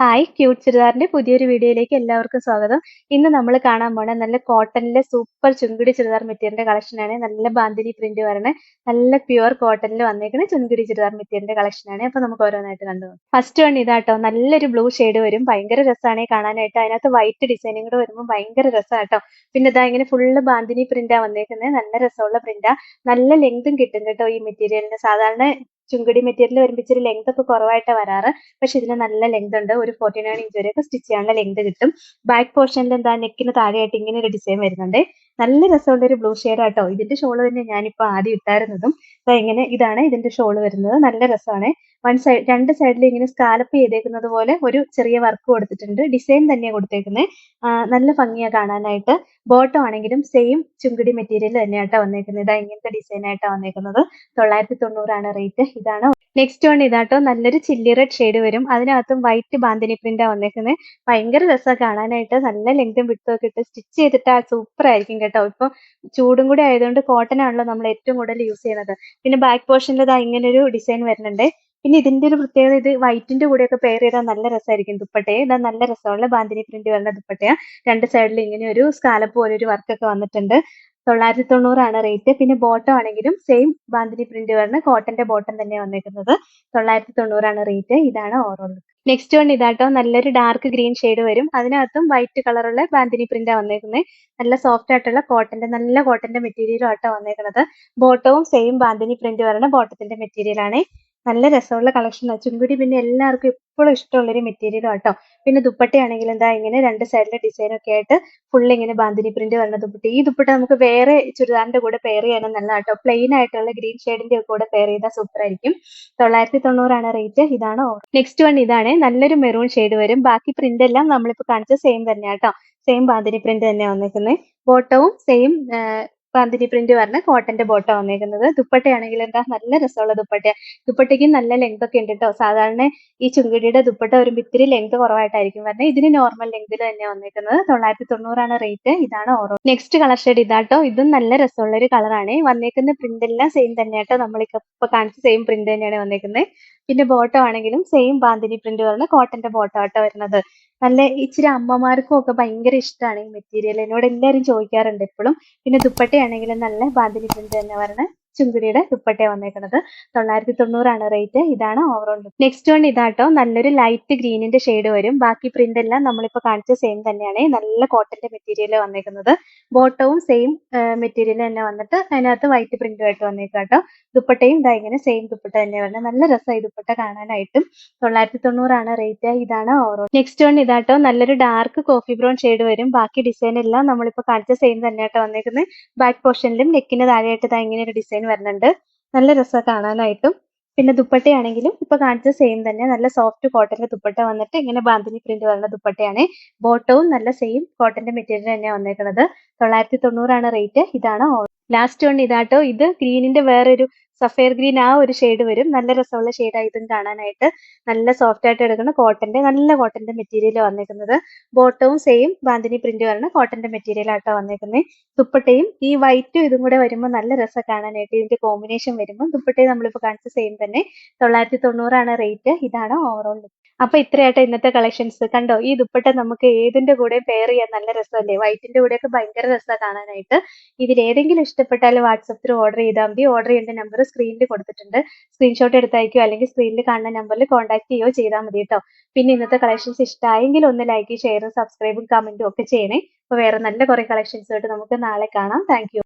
Hi cute ചുരിദാറിന്റെ പുതിയൊരു വീഡിയോയിലേക്ക് എല്ലാവർക്കും സ്വാഗതം. ഇന്ന് നമ്മൾ കാണാൻ പോണ നല്ല കോട്ടണിലെ സൂപ്പർ ചുങ്കിടി ചുരിദാർ മെറ്റീരിയലിന്റെ കളക്ഷനാണ് നല്ല ബാന്തിനി പ്രിന്റ് വരണേ. നല്ല പ്യുവർ കോട്ടണിൽ വന്നേക്കുന്ന ചുങ്കിടി ചുരിദാർ മെറ്റീരിയലിന്റെ കളക്ഷനാണ് അപ്പൊ നമുക്ക് ഓരോന്നായിട്ട് കണ്ടു ഫസ്റ്റ് വൺ ഇതാട്ടോ. നല്ലൊരു ബ്ലൂ ഷെയ്ഡ് വരും. ഭയങ്കര രസമാണ് കാണാനായിട്ട്. അതിനകത്ത് വൈറ്റ് ഡിസൈനും കൂടെ വരുമ്പോൾ ഭയങ്കര രസമാട്ടോ പിന്നെ ഇതാ ഇങ്ങനെ ഫുള്ള് ബാന്തിനി പ്രിന്റാ വന്നേക്കുന്നത് നല്ല രസമുള്ള പ്രിന്റാ നല്ല ലെങ്തും കിട്ടും കേട്ടോ ഈ മെറ്റീരിയലിന്. സാധാരണ ചുങ്കടി മെറ്റീരിയൽ വരുമ്പോൾ ഇച്ചിരി ലെങ്ത് ഒക്കെ കുറവായിട്ട് വരാറ്. പക്ഷെ ഇതിന് നല്ല ലെങ്ത് ഉണ്ട്. ഒരു ഫോർട്ടി നയൻ ഇഞ്ച് വരെയൊക്കെ സ്റ്റിച്ച് ചെയ്യാനുള്ള ലെങ്ത് കിട്ടും. ബാക്ക് പോർഷനിൽ എന്താ നെക്കിന് താഴെയായിട്ട് ഇങ്ങനെ ഒരു ഡിസൈൻ വരുന്നുണ്ട്. നല്ല രസമുള്ള ഒരു ബ്ലൂ ഷെയ്ഡ് ആട്ടോ. ഇതിന്റെ ഷോൾ തന്നെ ഞാനിപ്പോ ആദ്യം ഇട്ടായിരുന്നതും. അപ്പൊ ഇങ്ങനെ ഇതാണ് ഇതിന്റെ ഷോൾ വരുന്നത്. നല്ല രസമാണ്. വൺ സൈഡ് രണ്ട് സൈഡിൽ ഇങ്ങനെ സ്കാലപ്പ് ചെയ്തേക്കുന്നത് പോലെ ഒരു ചെറിയ വർക്ക് കൊടുത്തിട്ടുണ്ട്. ഡിസൈൻ തന്നെയാണ് കൊടുത്തേക്കുന്നത് നല്ല ഭംഗിയാണ് കാണാനായിട്ട്. ബോട്ടം ആണെങ്കിലും സെയിം ചുങ്കിടി മെറ്റീരിയൽ തന്നെയാട്ടോ വന്നേക്കുന്നത് ഇതാ ഇങ്ങനത്തെ ഡിസൈൻ ആയിട്ടാണ് വന്നേക്കുന്നത്. തൊള്ളായിരത്തി തൊണ്ണൂറാണ് റേറ്റ് ഇതാണ്. നെക്സ്റ്റ് വൺ ഇതാട്ടോ. നല്ലൊരു ചില്ലി റെഡ് ഷെയ്ഡ് വരും. അതിനകത്തും വൈറ്റ് ബാന്തിനി പ്രിന്റാ വന്നേക്കുന്നത് ഭയങ്കര രസമാണ് കാണാനായിട്ട്. നല്ല ലെങ്തും വിട്ടും ഒക്കെ ഇട്ട് സ്റ്റിച്ച് ചെയ്തിട്ട് സൂപ്പർ ആയിരിക്കും ഇപ്പൊ ചൂടും കൂടി ആയതുകൊണ്ട് കോട്ടൺ ആണല്ലോ നമ്മൾ ഏറ്റവും കൂടുതൽ യൂസ് ചെയ്യുന്നത്. പിന്നെ ബാക്ക് പോർഷനിൽ ഇതാ ഇങ്ങനെ ഒരു ഡിസൈൻ വരുന്നുണ്ട്. പിന്നെ ഇതിന്റെ ഒരു പ്രത്യേകത ഇത് വൈറ്റിന്റെ കൂടെ ഒക്കെ പെയർ ചെയ്താൽ നല്ല രസമായിരിക്കും ദുപ്പട്ടയെ. ഇതാ നല്ല രസമുള്ള ബാന്തിനി പ്രിന്റ് വരുന്ന ദുപ്പട്ടയാണ് രണ്ട് സൈഡിൽ ഇങ്ങനെ ഒരു സ്കാലപ്പ് പോലെ ഒരു വർക്ക് ഒക്കെ വന്നിട്ടുണ്ട്. തൊള്ളായിരത്തി തൊണ്ണൂറാണ് റേറ്റ് പിന്നെ ബോട്ടം ആണെങ്കിലും സെയിം ബാന്തിനി പ്രിന്റ് വരുന്ന കോട്ടന്റെ ബോട്ടം തന്നെ വന്നിരിക്കുന്നത് തൊള്ളായിരത്തി തൊണ്ണൂറാണ് റേറ്റ് ഇതാണ് ഓവറോൾ നെക്സ്റ്റ് വൺ ഇതാട്ടോ. നല്ലൊരു ഡാർക്ക് ഗ്രീൻ ഷെയ്ഡ് വരും. അതിനകത്തും വൈറ്റ് കളറുള്ള ബാന്തിനി പ്രിന്റാ വന്നേക്കുന്നത് നല്ല സോഫ്റ്റ് ആയിട്ടുള്ള കോട്ടന്റെ നല്ല കോട്ടന്റെ മെറ്റീരിയലും ആട്ടോ വന്നേക്കുന്നത് ബോട്ടവും സെയിം ബാന്തിനി പ്രിന്റ് വരുന്ന ബോട്ടത്തിന്റെ മെറ്റീരിയലാണ് നല്ല രസമുള്ള കളക്ഷനാണ് ചുങ്കുടി പിന്നെ എല്ലാവർക്കും ഇപ്പോഴും ഇഷ്ടമുള്ള ഒരു മെറ്റീരിയൽ ആട്ടോ. പിന്നെ ദുപ്പട്ടയാണെങ്കിൽ എന്താ ഇങ്ങനെ രണ്ട് സൈഡിലെ ഡിസൈൻ ഒക്കെ ആയിട്ട് ഫുൾ ഇങ്ങനെ ബാന്തിനി പ്രിന്റ് വരുന്ന ദുപ്പട്ട. ഈ ദുപ്പട്ട നമുക്ക് വേറെ ചുരിദാറിന്റെ കൂടെ പെയർ ചെയ്യാനും നല്ല കേട്ടോ പ്ലെയിൻ ആയിട്ടുള്ള ഗ്രീൻ ഷെയ്ഡിന്റെ കൂടെ പെയർ ചെയ്താൽ സൂപ്പർ ആയിരിക്കും. തൊള്ളായിരത്തി തൊണ്ണൂറാണ് റേറ്റ് ഇതാണ് നെക്സ്റ്റ് വൺ ഇതാണ്. നല്ലൊരു മെറൂൺ ഷെയ്ഡ് വരും. ബാക്കി പ്രിന്റ് എല്ലാം നമ്മളിപ്പോ കാണിച്ച സെയിം തന്നെയാട്ടോ. സെയിം ബാന്തിനി പ്രിന്റ് തന്നെ വന്നിരിക്കുന്നത് ബോട്ടവും സെയിം ബാന്തിനി പ്രിന്റ് പറഞ്ഞ കോട്ടന്റെ ബോട്ടോ വന്നേക്കുന്നത്. ദുപ്പട്ടയാണെങ്കിൽ എന്താ? നല്ല രസമുള്ള ദുപ്പട്ട. ദുപ്പട്ടയ്ക്ക് നല്ല ലെങ്ത് ഒക്കെ ഉണ്ട് കേട്ടോ സാധാരണ ഈ ചുങ്കിടിയുടെ ദുപ്പട്ട വരുമ്പോൾ ഇത്തിരി ലെങ്ത് കുറവായിട്ടായിരിക്കും വരുന്നത്. ഇതിന് നോർമൽ ലെങ്തിൽ തന്നെ വന്നേക്കുന്നത്. തൊള്ളായിരത്തി തൊണ്ണൂറാണ് റേറ്റ് ഇതാണ് ഓറോ. നെക്സ്റ്റ് കളർ ഷെയ്ഡ് ഇതാട്ടോ ഇതും നല്ല രസമുള്ള ഒരു കളറാണ് വന്നേക്കുന്ന പ്രിന്റ് എല്ലാം സെയിം തന്നെയാട്ടോ നമ്മൾ ഇപ്പൊ കാണിച്ച സെയിം പ്രിന്റ് തന്നെയാണ് വന്നേക്കുന്നത്. പിന്നെ ബോട്ടോ ആണെങ്കിലും സെയിം ബാന്തിനി പ്രിന്റ് വരുന്ന കോട്ടന്റെ ബോട്ടോ ആട്ടോ വരുന്നത്. നല്ല ഇച്ചിരി അമ്മമാർക്കും ഒക്കെ ഭയങ്കര ഇഷ്ടമാണ് ഈ മെറ്റീരിയൽ എന്നോട് എല്ലാവരും ചോദിക്കാറുണ്ട് ഇപ്പോഴും പിന്നെ ദുപ്പട്ടയാണെങ്കിലും നല്ല ബാന്തിനി പ്രിന്റ് തന്നെ വരണ ചുങ്കുടിയുടെ ദുപ്പട്ട വന്നേക്കുന്നത് തൊള്ളായിരത്തി തൊണ്ണൂറാണ് റേറ്റ്. ഇതാണ് ഓവറോൾ നെക്സ്റ്റ് വൺ ഇതാട്ടോ. നല്ലൊരു ലൈറ്റ് ഗ്രീനിന്റെ ഷെയ്ഡ് വരും. ബാക്കി പ്രിന്റ് എല്ലാം നമ്മളിപ്പോ കാണിച്ച സെയിം തന്നെയാണ്. നല്ല കോട്ടന്റെ മെറ്റീരിയൽ വന്നേക്കുന്നത്. ബോട്ടവും സെയിം മെറ്റീരിയൽ തന്നെ വന്നിട്ട് അതിനകത്ത് വൈറ്റ് പ്രിന്റ് ആയിട്ട് വന്നേക്കാട്ടോ. ദുപ്പട്ടയും ഇതാ ഇങ്ങനെ സെയിം ദുപ്പട്ട തന്നെ വരുന്നത്. നല്ല രസമായി ദുപ്പട്ട കാണാനായിട്ടും. തൊള്ളായിരത്തി തൊണ്ണൂറാണ് റേറ്റ് ഇതാണ് ഓവറോൾ നെക്സ്റ്റ് വൺ ഇതാട്ടോ. നല്ലൊരു ഡാർക്ക് കോഫി ബ്രൗൺ ഷെയ്ഡ് വരും. ബാക്കി ഡിസൈൻ എല്ലാം നമ്മളിപ്പോ കാണിച്ച സെയിം തന്നെയാട്ടോ വന്നേക്കുന്നത്. ബാക്ക് പോർഷനിലും നെക്കിന് താഴെയായിട്ട് ഇതാ ഇങ്ങനെ ഒരു ഡിസൈൻ വരുന്നുണ്ട്. നല്ല രസ കാണാനായിട്ടും. പിന്നെ ദുപ്പട്ടയാണെങ്കിലും ഇപ്പൊ കാണിച്ച സെയിം തന്നെ. നല്ല സോഫ്റ്റ് കോട്ടന്റെ ദുപ്പട്ട വന്നിട്ട് ഇങ്ങനെ ബാന്തിനി പ്രിന്റ് വരുന്ന ദുപ്പട്ടയാണ്. ബോട്ടവും നല്ല സെയിം കോട്ടന്റെ മെറ്റീരിയൽ തന്നെയാണ് വന്നേക്കുന്നത് തൊള്ളായിരത്തി തൊണ്ണൂറാണ് റേറ്റ് ഇതാണ് ലാസ്റ്റ് വൺ ഇതാട്ടോ. ഇത് ഗ്രീനിന്റെ വേറൊരു സഫയർ ഗ്രീൻ ആ ഒരു ഷെയ്ഡ് വരും. നല്ല രസമുള്ള ഷെയ്ഡ് ഇതും കാണാനായിട്ട് നല്ല സോഫ്റ്റ് ആയിട്ട് എടുക്കുന്ന കോട്ടന്റെ നല്ല കോട്ടന്റെ മെറ്റീരിയൽ വന്നേക്കുന്നത് ബോട്ടവും സെയിം ബാന്തിനി പ്രിന്റ് വരുന്ന കോട്ടന്റെ മെറ്റീരിയൽ ആട്ടോ വന്നേക്കുന്നത് ദുപ്പട്ടയും ഈ വൈറ്റും ഇതും കൂടെ വരുമ്പോൾ നല്ല രസം കാണാനായിട്ട്. ഇതിന്റെ കോമ്പിനേഷൻ വരുമ്പോൾ ദുപ്പട്ടയും നമ്മളിപ്പോൾ കാണിച്ച സെയിം തന്നെ. തൊള്ളായിരത്തി തൊണ്ണൂറാണ് റേറ്റ് ഇതാണ് ഓവറോൾ അപ്പൊ ഇത്രയായിട്ട് ഇന്നത്തെ കളക്ഷൻസ് കണ്ടോ ഈ ദുപ്പട്ട നമുക്ക് ഏതിന്റെ കൂടെ പെയർ ചെയ്യാൻ നല്ല രസമല്ലേ? വൈറ്റിന്റെ കൂടെയൊക്കെ ഭയങ്കര രസമാണ് കാണാനായിട്ട്. ഇതിൽ ഏതെങ്കിലും ഇഷ്ടപ്പെട്ടാൽ വാട്സപ്പിൽ ഓർഡർ ചെയ്താൽ മതി. ഓർഡർ ചെയ്യേണ്ട നമ്പർ സ്ക്രീനിൽ കൊടുത്തിട്ടുണ്ട്. സ്ക്രീൻഷോട്ട് എടുത്തയക്കോ അല്ലെങ്കിൽ സ്ക്രീനിൽ കാണുന്ന നമ്പറിൽ കോൺടാക്ട് ചെയ്യുകയോ ചെയ്താൽ മതി കേട്ടോ. പിന്നെ ഇന്നത്തെ കളക്ഷൻസ് ഇഷ്ടമായെങ്കിൽ ഒന്ന് ലൈക്ക് ഷെയർ സബ്സ്ക്രൈബും കമന്റും ഒക്കെ ചെയ്യണേ. അപ്പൊ വേറെ നല്ല കുറെ കളക്ഷൻസ് ആയിട്ട് നമുക്ക് നാളെ കാണാം. താങ്ക്